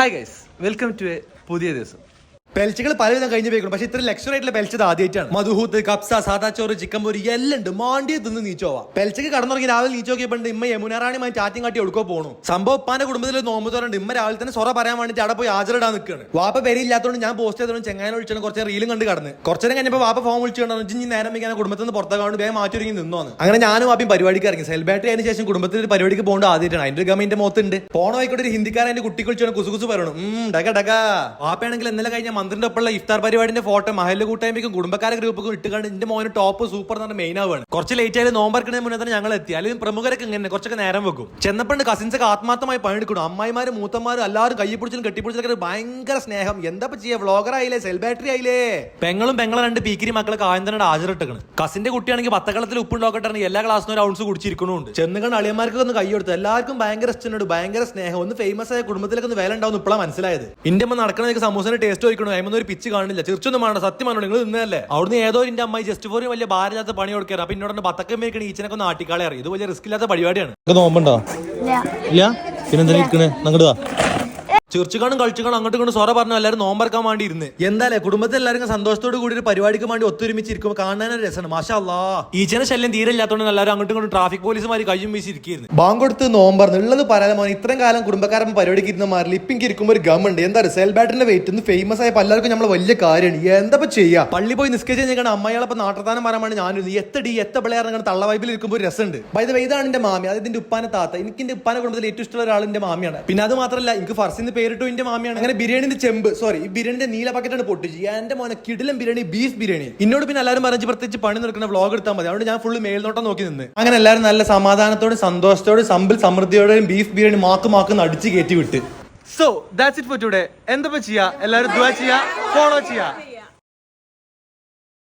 Hi guys welcome to a പുതിയ ദിവസം. പെൽച്ചുകൾ പലവിധം കഴിഞ്ഞ് പോയിക്കണം. പക്ഷെ ഇത്ര ലക്ഷറി ആയിട്ടുള്ള പെൽച്ചത് ആദ്യമായിട്ടാണ് മധുഹൂത്ത് കപ്സ സാധാ ചോറ് ചിക്കൻ പൊരി എല്ലാം ഉണ്ട്. മാണ്ടിയ തിന്ന് നീച്ചോവാ പെൽച്ചക്ക് കടന്നുറങ്ങി രാവിലെ നീച്ചോക്കിയപ്പോണ്ട് ഇമ്മ യമുനാറാണിയുമായി ചാറ്റിയും കാട്ടി എടുക്കോ പോണു. സംഭവം ഉപ്പാന്റെ കുടുംബത്തിൽ നോമ്പ് തോറുണ്ട്. ഇമ്മ രാവിലെ തന്നെ സൊറ പറയാൻ വേണ്ടിട്ട് അവിടെ പോയി ഹാജറിടാൻ നിൽക്കുകയാണ് വാപ്പ പേരില്ലാത്തതുകൊണ്ട് ഞാൻ പോസ്റ്റ് ചെയ്തോണ്ട് ചെങ്ങാനെ വിളിച്ചാണ് കുറച്ച് റീലും കണ്ട് കടന്ന്. കുറച്ചു നേരം കഴിഞ്ഞപ്പോൾ വാപ്പ ഫോം വിളിച്ചു കണ്ടു ഇനി നേരം വയ്ക്കാൻ കുടുംബത്തിൽ നിന്ന് പുറത്താകാണ്ട് വേഗം മാറ്റി ഒരുങ്ങി നിന്നോന്ന് അങ്ങനെ ഞാനും വാപ്പയും പരിപാടിക്ക് ഇറങ്ങി. സെൽ ബാറ്ററി അതിന് ശേഷം കുടുംബത്തിൽ ഒരു പരിപാടിക്ക് പോകേണ്ട ആദ്യമായിട്ടാണ് അതിന്റെ ഒരു ഗമന്റെ മുഖത്തുണ്ട്. പോണ ആയിക്കോട്ടെ ഒരു ഹിന്ദിക്കാരൻ എന്റെ കുട്ടി വിളിച്ചാണ് കുസു കുസു പറയണം ഡക ഡക വാപ്പയാണെങ്കിൽ ഇന്നലെ കഴിഞ്ഞ മന്ത്രിന്റെ ഒപ്പമുള്ള ഇഫ്താർ പരിപാടിന്റെ ഫോട്ടോ മഹല്ല് കൂട്ടായ്മയ്ക്കും കുടുംബക്കാരെ ഇട്ട് കണ്ട് എന്റെ മോന് ടോപ്പ് സൂപ്പർ എന്ന് പറഞ്ഞ മെയിൻ ആവാണ് കുറച്ച് ലേറ്റ് ആയാലും നോമ്പറക്കുന്നതിന് മുന്നേ തന്നെ ഞങ്ങൾ എത്തി. അല്ലെങ്കിൽ പ്രമുഖരൊക്കെ ഇങ്ങനെ കുറച്ചൊക്കെ നേരം വെക്കും. ചെന്നപ്പോണ്ട് കസിൻസ് ഒക്കെ ആത്മാർത്ഥമായി പണിയെടുക്കണം അമ്മായിമാരും മൂത്തന്മാരും എല്ലാവരും കൈ പിടിച്ചും കെട്ടിപ്പിടിച്ചൊക്കെ ഭയങ്കര സ്നേഹം. എന്താ ചെയ്യാ? വ്ളോഗർ ആയില്ലേ? സെൽ ബാറ്ററി ആയില്ലേ? പെങ്ങളും പെങ്ങളും രണ്ട് പീക്കിരി മക്കളെ ആദ്യം തന്നെ ഹാജറിട്ടേക്കണ് കസിന്റെ കുട്ടിയാണെങ്കിൽ പത്തക്കളത്തിൽ ഉപ്പുണ്ടോക്കട്ടെ എല്ലാ ക്ലാസ്സിനും ഒരു ഔൺസ് കുടിച്ചിരിക്കണുണ്ട് ചെന്നുകണ്ട് അളിയന്മാർക്ക് ഒന്ന് കൈയെടുത്ത് എല്ലാവർക്കും ഭയങ്കര ഇഷ്ടമുണ്ട് ഭയങ്കര സ്നേഹം. ഒന്ന് ഫേമസ് ആയ കുടുംബത്തിലൊക്കെ ഒന്ന് വില ഉണ്ടാവും ഇപ്പോഴാണ് മനസ്സിലായത്. ഇന്റെ നടക്കണമെങ്കിൽ നടക്കണ സമൂസന്റെ ടേസ്റ്റ് ചോദിക്കണോ. അതിമൊന്നും ഒരു പിച്ച് കാണില്ല. തീർച്ചയൊന്നും വേണ്ട സത്യം പറഞ്ഞു നിങ്ങൾ നിന്നല്ലേ അവിടുന്ന് ഏതോ എന്റെ അമ്മായി ജസ്റ്റ് ഫോർ വലിയ ഭാരമില്ലാത്ത പണി കൊടുക്കാറ് അപ്പൊ എന്നോട് ബത്തക്കം മേക്കണ ഈച്ചനൊക്കെ ഒന്ന് ആട്ടിക്കാളെ അറിയാം. ഇത് വലിയ റിസ്ക് ഇല്ലാത്ത പരിപാടിയാണ്. നോമ്പുണ്ടോ ഇല്ല. പിന്നെന്താ ഇരിക്കണേ? അങ്ങോട്ട് ചിർച്ചുകാണും കളിച്ചുകാണും അങ്ങോട്ട് കൊണ്ട് സോറ പറഞ്ഞു എല്ലാവരും നോമ്പറക്കാൻ വേണ്ടി ഇരുന്ന്. എന്തായാലേ കുടുംബത്തിൽ എല്ലാവരും സന്തോഷത്തോട് കൂടി ഒരു പരിപാടിക്ക് വേണ്ടി ഒത്തൊരുമിച്ചിരിക്കുമ്പോൾ കാണാൻ രസമാണ്. മാഷാ അല്ലാ ഈച്ചനെ ശല്യം തീരെ ഇല്ലാത്തതുകൊണ്ട് എല്ലാവരും അങ്ങോട്ടും കൊണ്ട് ട്രാഫിക് പോലീസുമാർ കയ്യും വീശിരിക്കുന്നു ബാങ്ക് കൊടുത്ത് നോമ്പറന്ന്. ഉള്ളത് പറയാൻ മോനെ ഇത്രയും കാലം കുടുംബക്കാരൻ പരിപാടിക്ക് ഇരുന്ന മാറി ഇപ്പം ഇരിക്കുമ്പോൾ ഒരു ഗം ഉണ്ട്. എന്താ സെൽ ബാറ്ററിന്റെ വെയിറ്റ് ഒന്ന് ഫേമസ് ആയ പലർക്കും നമ്മൾ വലിയ കാര്യമാണ്. എന്താ ചെയ്യാ? പള്ളി പോയി നിസ്കരിച്ച് കഴിഞ്ഞാൽ അമ്മയാളെ നാട്ടത്താനം പറയാൻ വേണ്ടി ഞാനും എത്തടി എത്ത പിള്ളേർ തള്ള വൈബിൽ ഇരിക്കുമ്പോൾ ഒരു രസമുണ്ട്. ബൈ ദ ഇതാണ് എന്റെ മാമി. അത് ഇതിന്റെ ഉപ്പാനെ താത്ത. എനിക്ക് എന്റെ ഉപ്പാനെ കുടുംബത്തിൽ ഏറ്റവും ഇഷ്ടമുള്ള ഒരാൾ എന്റെ മാമിയാണ്. പിന്നെ അത് മാത്രമല്ല എനിക്ക് ഫർസിന്ന് പേരിട്ടു എന്റെ മാമിയാണ്. അങ്ങനെ ബിരിയാണിന്റെ ചെമ്പ് സോറി ഈ ബിരിയാണിന്റെ നീല പാക്കറ്റാണ് പൊട്ടിച്ച്. എന്റെ മോനെ കിടിലം ബിരിയാണി ബീഫ് ബിരിയാണി. എന്നോട് പിന്നെ എല്ലാവരും പറഞ്ഞു പ്രത്യേകിച്ച് പണി നിൽക്കുന്ന വ്ളോഗ് എടുത്താൽ മതി. അതുകൊണ്ട് ഞാൻ ഫുള്ള് മേൽനോട്ടം നോക്കി നിന്ന്. അങ്ങനെ എല്ലാവരും നല്ല സമാധാനത്തോടെ സന്തോഷത്തോടെ സമ്പിൽ സമൃദ്ധിയോടെയും ബീഫ് ബിരിയാണി മാക്ക് മാക്ക് അടിച്ച് കയറ്റി വിട്ട്. So that's it for today എന്താ ചെയ്യാ? എല്ലാവരും ഫോളോ ചെയ്യാ.